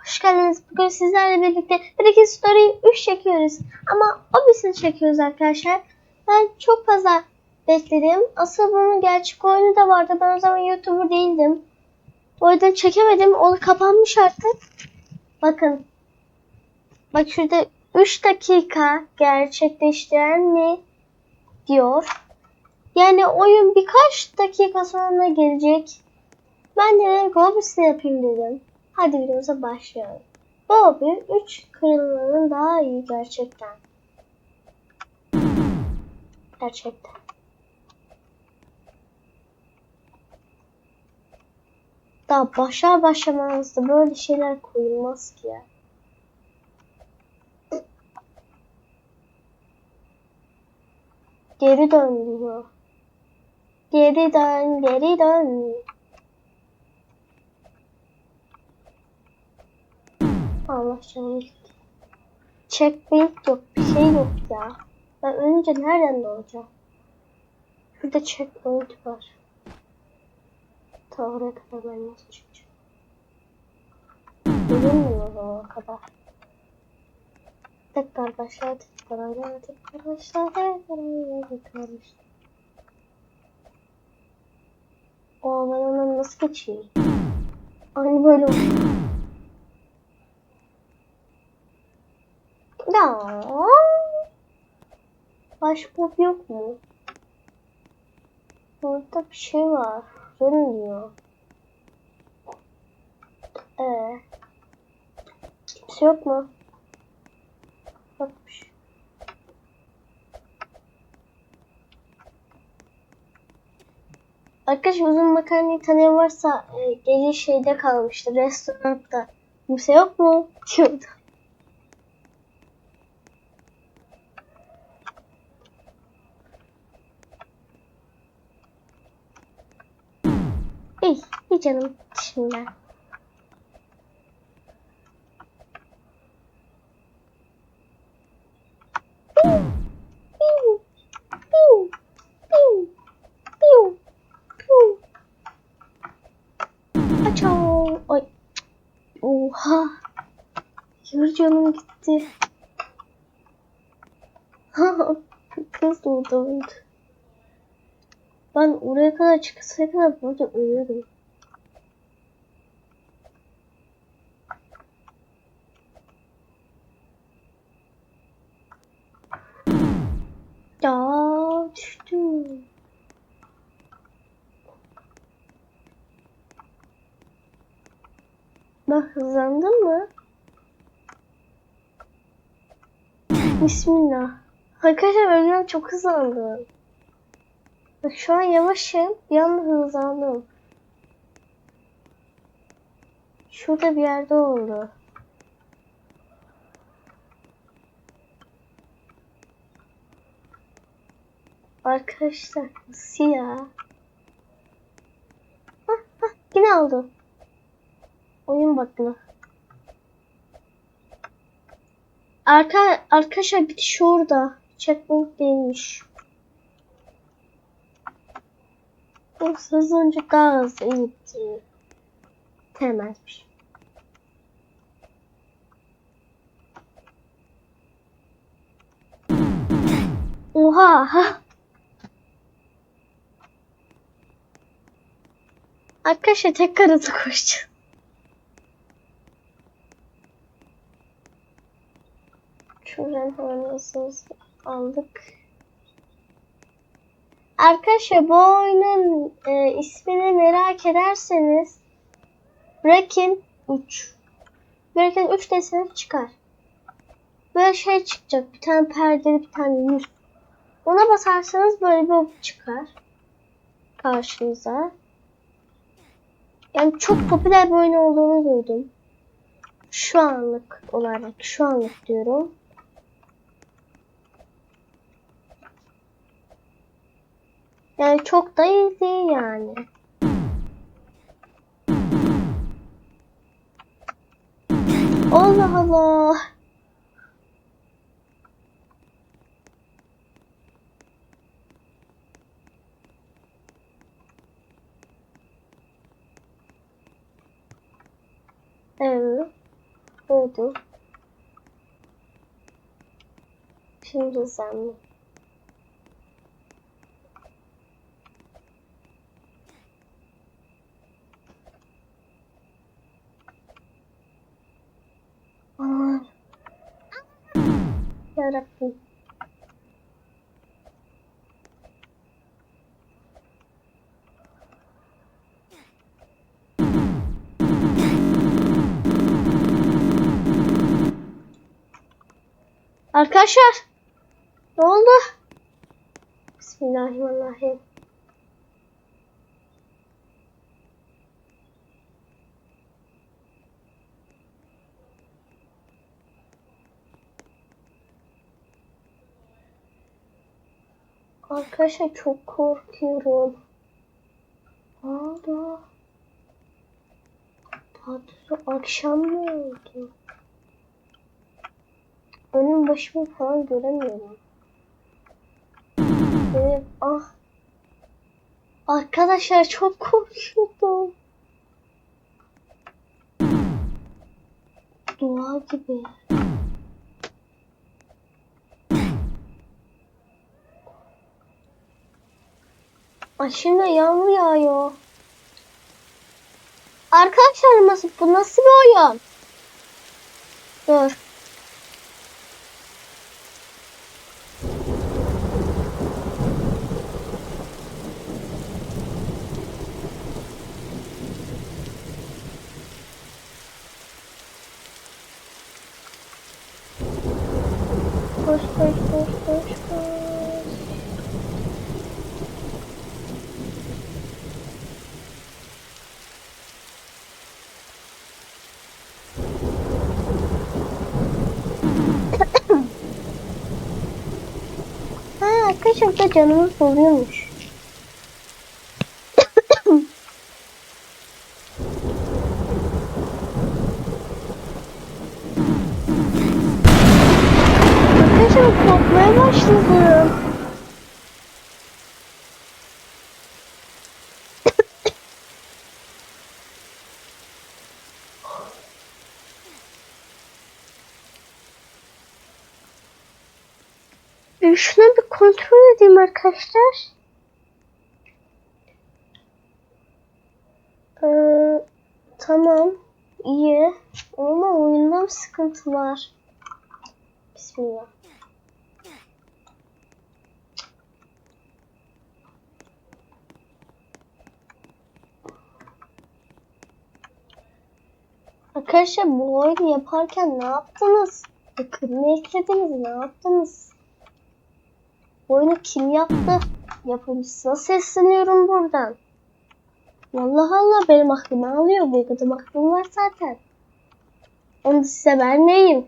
hoş geldiniz. Bugün sizlerle birlikte Breaking Story 3 çekiyoruz. Ama o birisini çekiyoruz arkadaşlar. Ben çok fazla bekledim. Asıl bunun gerçek oyunu da vardı. Ben o zaman YouTuber değildim. O yüzden çekemedim. O kapanmış artık. Bakın. Bak şurada 3 dakika gerçekleştiren mi diyor. Yani oyun birkaç dakika sonra gelecek. Ben de Roblox'ta yapayım dedim. Hadi videomuza başlayalım. Bobby 3 kırılmanın daha iyi gerçekten. Gerçekten. Daha başa başlamazdı böyle şeyler koyulmaz ki ya. Geri dön diyor. Geri dön, geri dön. Gitti. Checkpoint yok, bir şey yok ya. Ben önce nereden doğacağım? Şurada checkpoint var. Ta oraya kadar ben nasıl çıkacağım? Görünmüyor o kadar. Tekrar başla, tekrar başla, tekrar başla, tekrar başla, tekrar. O ben ondan nasıl geçeyim? Aynı böyle oldu. Ya. Baş pop yok mu? Burada bir şey var. Görünmüyor. Ee. Kimse yok mu? Yokmuş. Arkadaşlar uzun makarnayı tanıyan varsa e, gece şeyde kalmıştı restoranda. Kimse yok mu? Diyordu. İyi, iyi canım şimdi. Açao. Ay. Oha. Yürü canım gitti. Kız doğdu. Ben oraya kadar çıkasaya kadar burada ölüyorum. Ya düştüm. Bak hızlandın mı? Bismillah. Arkadaşlar ölüyorum çok hızlandım. Bak şu an yavaşım. Anda hızlandım. Şurada bir yerde oldu. Arkadaşlar nasıl ya? Hah, hah, yine aldı. Oyun bakma. Arka, arkadaşlar bitiş orada. Checkpoint değilmiş. Bu hızlanınca daha hızlı iyiydi. Temezmiş. Oha! Ha. Arkadaşlar tekrar hızlı koşacağım. Şuradan hemen hızlı aldık. Arkadaşlar bu oyunun e, ismini merak ederseniz Breaking 3 Breaking 3 deseniz çıkar. Böyle şey çıkacak. Bir tane perdeli bir tane yüz. Ona basarsanız böyle bir çıkar. Karşınıza. Yani çok popüler bir oyun olduğunu duydum. Şu anlık olarak şu anlık diyorum. Yani çok da iyi değil yani. Allah Allah. Evet. buydu. Şimdi hızlanma. Aman. Yarabbim. Arkadaşlar. Ne oldu? Bismillahirrahmanirrahim. Arkadaşlar çok korkuyorum. Oldu? Daha doğrusu akşam mı oldu? Önüm başımı falan göremiyorum. Benim ah. Arkadaşlar çok korkuyordum. Dua gibi. Ay şimdi yağmur yağıyor. Arkadaşlar nasıl bu nasıl bir oyun? Dur. Arkadaşlar da canımız doluyormuş. Arkadaşlar korkmaya başladım. Bir Şunu bir kontrol edeyim arkadaşlar. Ee, tamam. iyi. Ama oyunda bir sıkıntı var. Bismillah. Arkadaşlar bu oyunu yaparken ne yaptınız? Ekranı eklediniz ne yaptınız? Oyunu kim yaptı? Yapımcısına sesleniyorum buradan. Allah Allah benim aklımı alıyor. Bu kadar aklım var zaten. Onu size vermeyeyim.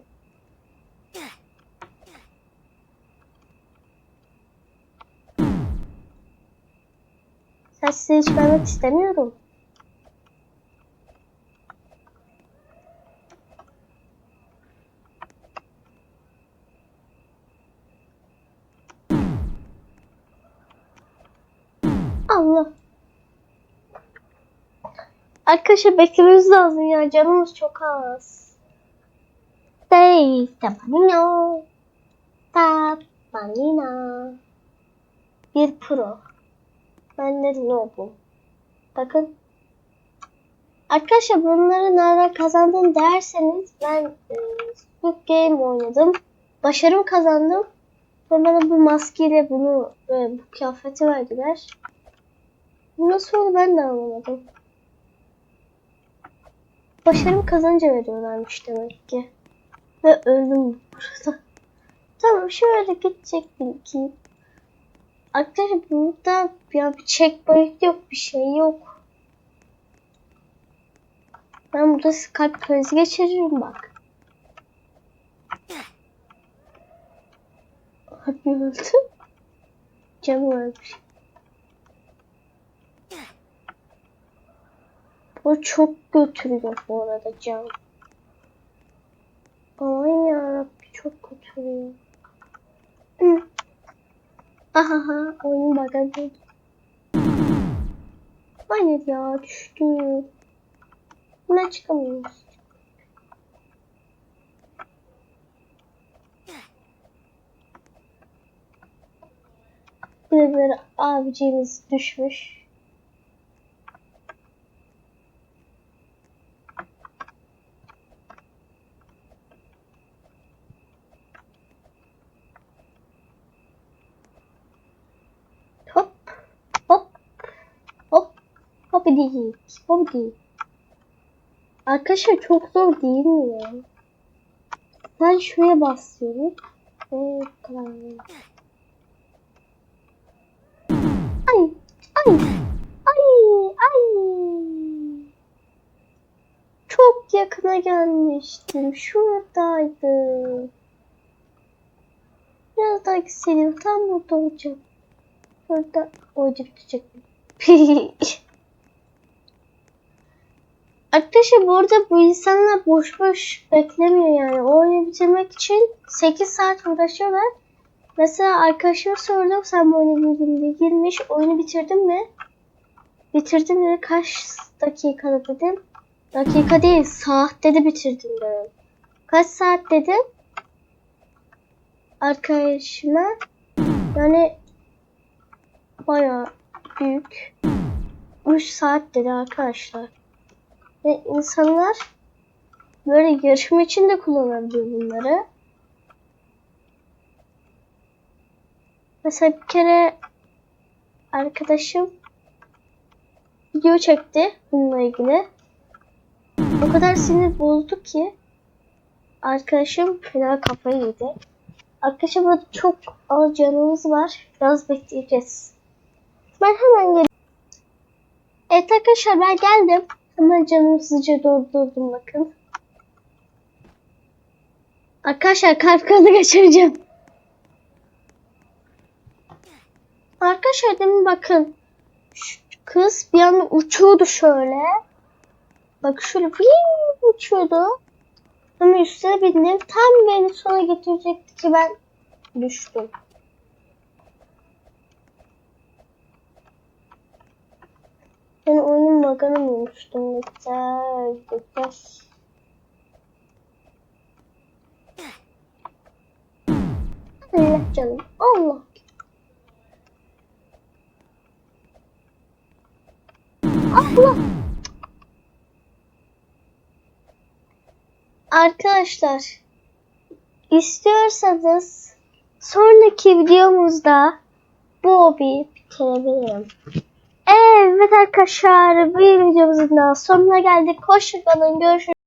Sen size hiç vermek istemiyorum. Arkadaşlar beklememiz lazım ya. Canımız çok az. Hey, tabanino. Tabanina. Bir pro. Ben de Nobu. Bakın. Arkadaşlar bunları nereden kazandım derseniz ben e, Game oynadım. Başarım kazandım. Bana bu maskeyle bunu e, bu kıyafeti verdiler. Bu nasıl oldu ben de anlamadım. Başarım kazanınca veriyorlarmış demek ki. Ve öldüm burada. Tamam şöyle gidecektim ki. Arkadaşlar burada ya bir checkpoint yok bir şey yok. Ben burada kalp krizi geçiririm bak. Abi öldü. Canım ölmüş. O çok götürüyor bu arada can. Aman yarabbi çok götürüyor. Ahaha oyun bug'a Hayır ya düştüm. Buna çıkamıyoruz. Bir böyle abicimiz düşmüş. Değil hop değil. Arkadaşlar çok zor değil mi ya? Ben şuraya basıyorum. Ve. Ay, ay, ay, ay. Çok yakına gelmiştim. Şuradaydım. Biraz daha yükseleyim. Tam burada olacağım. Burada olacak diyecektim. Arkadaşlar bu arada bu insanlar boş boş beklemiyor yani. O oyunu bitirmek için 8 saat uğraşıyorlar. Mesela arkadaşıma sordum sen bu oyunu bildin mi? Girmiş oyunu bitirdin mi? Bitirdim dedi kaç dakikada dedim. Dakika değil saat dedi bitirdim ben. Kaç saat dedim. Arkadaşıma yani bayağı büyük 3 saat dedi arkadaşlar. Ve insanlar böyle yarışma için de kullanabiliyor bunları. Mesela bir kere arkadaşım video çekti bununla ilgili. O kadar sinir bozdu ki arkadaşım fena kafayı yedi. Arkadaşlar burada çok az canımız var. Biraz bekleyeceğiz. Ben hemen geliyorum. Evet arkadaşlar ben geldim. Hemen canımı hızlıca doldurdum bakın. Arkadaşlar kalp krizi geçireceğim. Arkadaşlar demin bakın. Şu kız bir anda uçuyordu şöyle. Bak şöyle bir uçuyordu. Ama üstüne bindim. Tam beni sona getirecekti ki ben düştüm. Ben bug'ını bulmuştum. Güzel, güzel. Allah canım. Allah. Allah. Arkadaşlar istiyorsanız sonraki videomuzda bu hobiyi bitirebilirim. Evet arkadaşlar bir videomuzun daha sonuna geldik. Hoşçakalın. Görüşürüz.